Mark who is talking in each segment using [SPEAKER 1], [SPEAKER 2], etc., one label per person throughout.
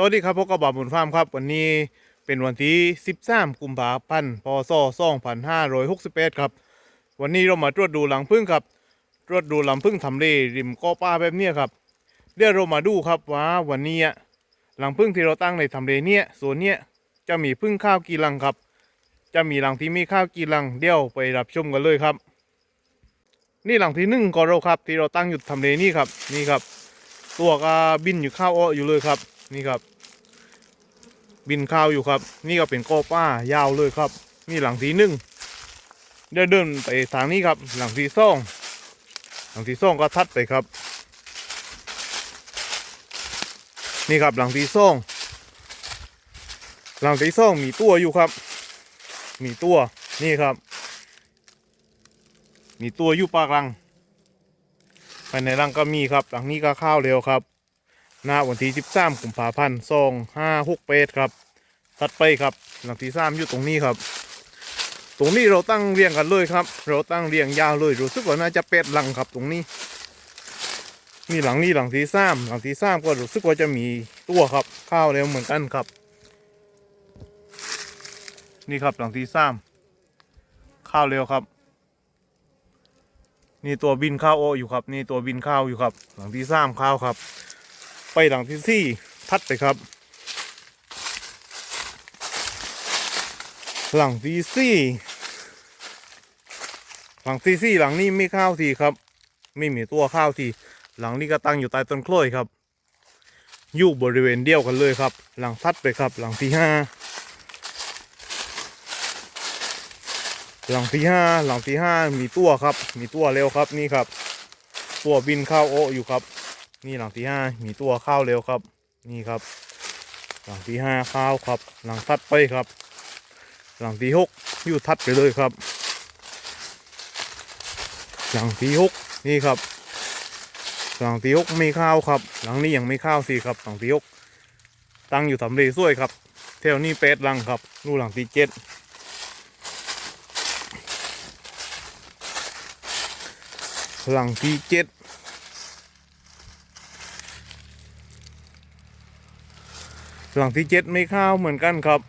[SPEAKER 1] สวัสดีครับพบกับบาบุญฟาร์มครับ วันนี้เป็นวันที่ 13 กุมภาพันธ์พศ2568ครับ วันนี้เรามาตรวจดูหลังพึ่งครับ ตรวจดูหลังพึ่งทำเลริมก้อป้าแบบเนี้ครับเดี๋ยวเรามาดูครับว่าวันนี้อะหลังพึ่งที่เราตั้งในทำเลเนี้ยส่วนเนี้ยจะมีพึ่งข้าวกี่หลังครับ จะมีหลังที่มีข้าวกี่หลังเดี๋ยวไปรับชมกันเลยครับ นี่หลังที่หนึ่งก็เราครับ ที่เราตั้งอยู่ทำเลนี่ครับนี่ครับ ตัวก็บินอยู่ข้าวอ้ออยู่เลยครับ นี่ครับ บินข้าวอยู่ครับ นี่ก็เป็นก้อป้ายาวเลยครับ นี่หลังที่หนึ่งเดินเดินไปทางนี้ครับ หลังที่สองหลังที่สองก็ทัดไปครับ นี่ครับหลังที่สองหลังที่สองมีตัวอยู่ครับ มีตัวนี่ครับ มีตัวอยู่ปากรังภายในรังก็มีครับ หลังนี้ก็ข้าวเร็วครับ หน้าวันที่ 13กุมภาพันธ์สองห้าหกเปดครับ ถัดไปครับหลังที่สามอยู่ตรงนี้ครับ ตรงนี้เราตั้งเรียงกันเลยครับ เราตั้งเรียงยาวเลยรู้สึกว่าน่าจะเป็ดหลังครับตรงนี้ นี่หลังนี้หลังที่สามหลังที่สามก็รู้สึกว่าจะมีตัวครับ ข้าวเร็วเหมือนกันครับ นี่ครับหลังที่สามข้าวเร็วครับ นี่ตัวบินข้าวโออยู่ครับ นี่ตัวบินข้าวอยู่ครับ หลังที่สามข้าวครับ ไปหลังที่สี่ทัดไปครับ หลังที่สี่หลังที่สี่หลังนี้ไม่ข้าวทีครับ ไม่มีตัวข้าวที หลังนี้ก็ตั้งอยู่ใต้ต้นกล้วยครับ อยู่บริเวณเดียวกันเลยครับ หลังทัดไปครับ หลังที่ห้าหลังที่ห้าหลังที่ห้ามีตัวครับ มีตัวเร็วครับนี่ครับ ตัวบินเข้าโออยู่ครับ นี่หลังที่ห้ามีตัวข้าวเร็วครับ นี่ครับ หลังที่ห้าข้าวครับ หลังทัดไปครับ หลังที่หกอยู่ทัดไปเลยครับ หลังที่หกนี่ครับ หลังที่หกไม่ข้าวครับ หลังนี้ยังไม่ข้าวสิครับ หลังที่หกตั้งอยู่ทำเลสวยครับแถวนี้เป็ดหลังครับนู่นหลังที่เจ็ดหลังที่เจ็ด หลังที่เจ็ดไม่ข้าวเหมือนกันครับ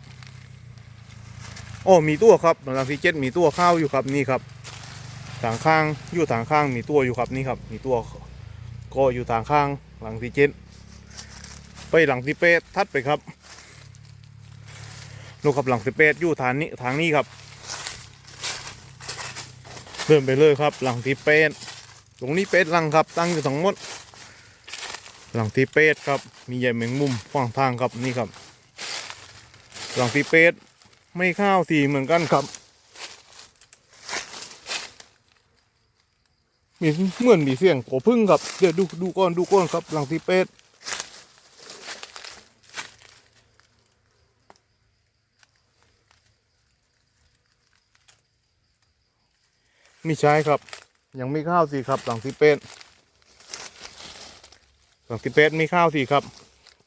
[SPEAKER 1] โอ้มีตัวครับหลังที่เจ็ดมีตัวข้าวอยู่ครับนี่ครับทางข้างอยู่ทางข้างมีตัวอยู่ครับนี่ครับ มีตัวก็อยู่ทางข้างหลังที่เจ็ดไปหลังที่เป็ดทัดไปครับลูกครับหลังที่เป็ดอยู่ทางนี้ทางนี้ครับเดินไปเลยครับ หลังที่เป็ดตรงนี้เป็ดลังครับตั้งอยู่ทั้งหมด หลังที่เป็ดครับ มีใหญ่แมงมุมฝั่งทางครับนี่ครับ หลังที่เป็ดไม่ข้าวสีเหมือนกันครับ มีเหมือนมีเสียงโผพึ่งครับ เดี๋ยวดูดูก้อนดูก้อนครับ หลังที่เป็ดไม่ใช่ครับ ยังไม่ข้าวสิครับหลังที่เป็ด สังที่เป็ดไม่ข้าวสิครับ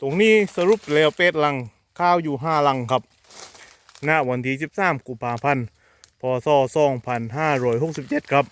[SPEAKER 1] ตรงนี้สรุปแล้วเป็ดลังข้าวอยู่ห้าลังครับณวันที่ 13 กุมภาพันธ์พศ2567 ครับ